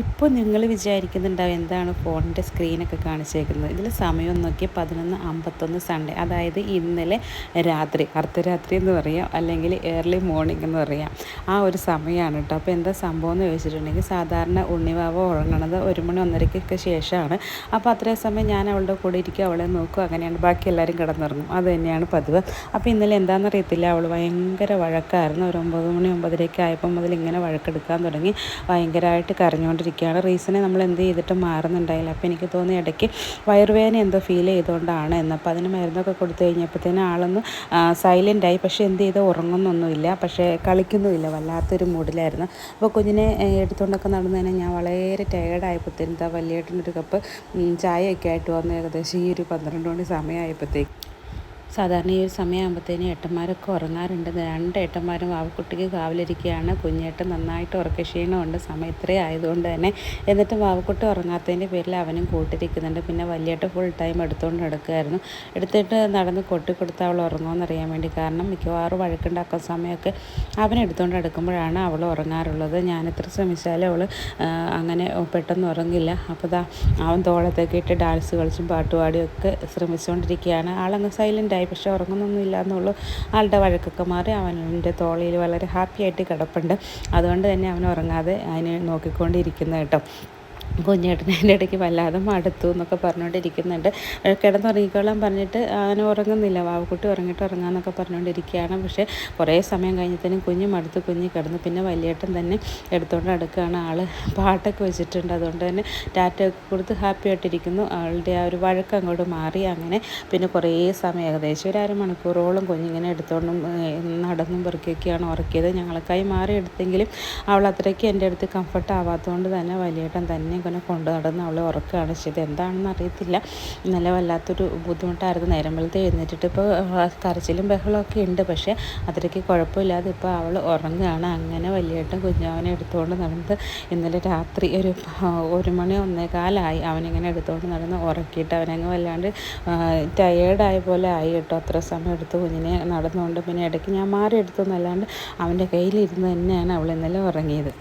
ഇപ്പോൾ നിങ്ങൾ വിചാരിക്കുന്നുണ്ടാവും എന്താണ് ഫോണിന്റെ സ്ക്രീനൊക്കെ കാണിച്ചേക്കുന്നത്. ഇതിൽ സമയം നോക്കിയ പതിനൊന്ന് അമ്പത്തൊന്ന് സൺഡേ അതായത് ഇന്നലെ രാത്രി അർദ്ധരാത്രി എന്ന് പറയാം അല്ലെങ്കിൽ ഏർലി മോർണിംഗ് എന്ന് പറയാം. ആ ഒരു സമയമാണ് കേട്ടോ അപ്പോൾ എന്താ സംഭവം എന്ന് ചോദിച്ചിട്ടുണ്ടെങ്കിൽ സാധാരണ ഉണ്ണിവാവ ഉറങ്ങണത് ഒരു മണി ഒന്നരയ്ക്കൊക്കെ ശേഷമാണ്. അപ്പോൾ അത്രയും സമയം ഞാൻ അവളുടെ കൂടെ ഇരിക്കും അവളെ നോക്കും അങ്ങനെയാണ്. ബാക്കി എല്ലാവരും കിടന്നിറങ്ങും. അത് തന്നെയാണ് പതിവ്. അപ്പോൾ ഇന്നലെ എന്താണെന്ന് അറിയത്തില്ല. അവൾ ഭയങ്കര വഴക്കായിരുന്നു. ഒരു ഒമ്പത് മണി ഒമ്പതരയ്ക്ക് ആയപ്പോൾ മുതൽ ഇങ്ങനെ വഴക്കെടുക്കാൻ തുടങ്ങി. ഭയങ്കരമായിട്ട് കരഞ്ഞുകൊണ്ട് കൊണ്ടിരിക്കുകയാണ് റീസണെ നമ്മൾ എന്ത് ചെയ്തിട്ട് മാറുന്നുണ്ടായില്ല. അപ്പോൾ എനിക്ക് തോന്നി ഇടയ്ക്ക് വയറുവേദന എന്തോ ഫീൽ ചെയ്തുകൊണ്ടാണ്. എന്ന് അപ്പോൾ അതിന് മരുന്നൊക്കെ കൊടുത്തു കഴിഞ്ഞപ്പോഴത്തേനും ആളൊന്ന് സൈലന്റായി പക്ഷേ എന്ത് ചെയ്ത്? ഉറങ്ങുന്നൊന്നുമില്ല. പക്ഷേ കളിക്കുന്നുമില്ല. വല്ലാത്തൊരു മൂഡിലായിരുന്നു. അപ്പോൾ കുഞ്ഞിനെ എടുത്തുകൊണ്ടൊക്കെ നടന്നതിനെ ഞാൻ വളരെ ടയേർഡായപ്പോഴത്തേനും എന്താ വലിയേട്ടനൊരു കപ്പ് ചായയൊക്കെ ആയിട്ട് വന്നു. ഏകദേശം ഈ ഒരു പന്ത്രണ്ട് മണി സമയമായപ്പോഴത്തേക്ക്. സാധാരണ ഈ ഒരു സമയമാകുമ്പോഴത്തേനും ഏട്ടന്മാരൊക്കെ ഉറങ്ങാറുണ്ട്. രണ്ട് ഏട്ടന്മാരും വാവക്കുട്ടിക്ക് കാവലിരിക്കുകയാണ്. കുഞ്ഞേട്ടൻ നന്നായിട്ട് ഉറക്ക ക്ഷീണമുണ്ട്. സമയം ഇത്രയും ആയതുകൊണ്ട് തന്നെ. എന്നിട്ട് വാവക്കുട്ടി ഉറങ്ങാത്തതിന്റെ പേരിൽ അവനും കൂട്ടിരിക്കുന്നുണ്ട്. പിന്നെ വലിയേട്ട ഫുൾ ടൈം എടുത്തുകൊണ്ട് നടക്കുമായിരുന്നു എടുത്തിട്ട് നടന്ന് കൊട്ടിക്കൊടുത്ത് അവൾ ഉറങ്ങുമെന്നറിയാൻ വേണ്ടി. കാരണം മിക്കവാറും വഴക്കുണ്ടാക്കുന്ന സമയമൊക്കെ അവൻ എടുത്തുകൊണ്ട് എടുക്കുമ്പോഴാണ് അവൾ ഉറങ്ങാറുള്ളത്. ഞാൻ എത്ര ശ്രമിച്ചാലും അവൾ അങ്ങനെ പെട്ടെന്ന് ഉറങ്ങില്ല. അപ്പോൾ ദാ അവൻ തോളത്തൊക്കെ ഇട്ട് ഡാൻസ് കളിച്ചും പാട്ടുപാടിയും ഒക്കെ ശ്രമിച്ചുകൊണ്ടിരിക്കുകയാണ് ആളങ്ങ് സൈലന്റ് ആയി പക്ഷെ ഉറങ്ങുന്നൊന്നുമില്ല എന്നുള്ളൂ. ആളുടെ വഴക്കൊക്കെ മാറി അവന്റെ തോളയിൽ വളരെ ഹാപ്പി ആയിട്ട് കിടപ്പുണ്ട്. അതുകൊണ്ട് തന്നെ അവൻ ഉറങ്ങാതെ അതിനെ നോക്കിക്കൊണ്ടിരിക്കുന്നത് കേട്ടോ. കുഞ്ഞേട്ടൻ എന്റെ ഇടയ്ക്ക് വല്ലാതെ മടുത്തു എന്നൊക്കെ പറഞ്ഞുകൊണ്ടിരിക്കുന്നുണ്ട്. കിടന്നുറങ്ങിക്കോളാൻ പറഞ്ഞിട്ട് അവന് ഉറങ്ങുന്നില്ല. വാവക്കുട്ടി ഉറങ്ങിയിട്ട് ഉറങ്ങാമെന്നൊക്കെ പറഞ്ഞുകൊണ്ടിരിക്കുകയാണ്. പക്ഷേ കുറേ സമയം കഴിഞ്ഞത്തേനും കുഞ്ഞ് മടുത്ത് കുഞ്ഞ് കിടന്നു പിന്നെ വലിയേട്ടൻ തന്നെ എടുത്തുകൊണ്ട് അടുക്കുകയാണ് ആൾ പാട്ടൊക്കെ വെച്ചിട്ടുണ്ട്. അതുകൊണ്ട് തന്നെ ടാറ്റയൊക്കെ കൊടുത്ത് ഹാപ്പി ആയിട്ടിരിക്കുന്നു. ആളുടെ ആ ഒരു വഴക്കം അങ്ങോട്ട് മാറി. അങ്ങനെ പിന്നെ കുറേ സമയം ഏകദേശം ഒരു അരമണിക്കൂറോളം കുഞ്ഞിങ്ങനെ എടുത്തുകൊണ്ടും നടന്നും പെറുക്കിയൊക്കെയാണ് ഉറക്കിയത്. ഞങ്ങൾക്കായി മാറി എടുത്തെങ്കിലും അവൾ അത്രയ്ക്ക് എന്റെ അടുത്ത് കംഫർട്ട് ആവാത്തതുകൊണ്ട് തന്നെ വലിയേട്ടൻ തന്നെ ഇങ്ങനെ കൊണ്ടു നടന്ന് അവൾ ഉറക്കുകയാണ് ചെയ്തത്. എന്താണെന്ന് അറിയത്തില്ല. നല്ല വല്ലാത്തൊരു ബുദ്ധിമുട്ടായിരുന്നു. നേരം വെളുത്ത് എഴുന്നേറ്റിട്ട് ഇപ്പോൾ കരച്ചിലും ബഹളമൊക്കെ ഉണ്ട്. പക്ഷേ അത്രയ്ക്ക് കുഴപ്പമില്ലാതെ ഇപ്പോൾ അവൾ ഉറങ്ങുകയാണ്. അങ്ങനെ വലിയേട്ടൻ കുഞ്ഞാവനെ എടുത്തുകൊണ്ട് നടന്ന് ഇന്നലെ രാത്രി ഒരു ഒരു മണി ഒന്നേകാലായി അവനിങ്ങനെ എടുത്തുകൊണ്ട് നടന്ന് ഉറക്കിയിട്ട് അവനങ്ങ് വല്ലാണ്ട് ടയേർഡായ പോലെ ആയി കേട്ടോ. അത്ര സമയം എടുത്ത് കുഞ്ഞിനെ നടന്നുകൊണ്ട് പിന്നെ ഇടയ്ക്ക് ഞാൻ മാറി എടുത്തു എന്നല്ലാണ്ട് അവന്റെ കയ്യിലിരുന്ന് തന്നെയാണ് അവൾ ഇന്നലെ ഉറങ്ങിയത്.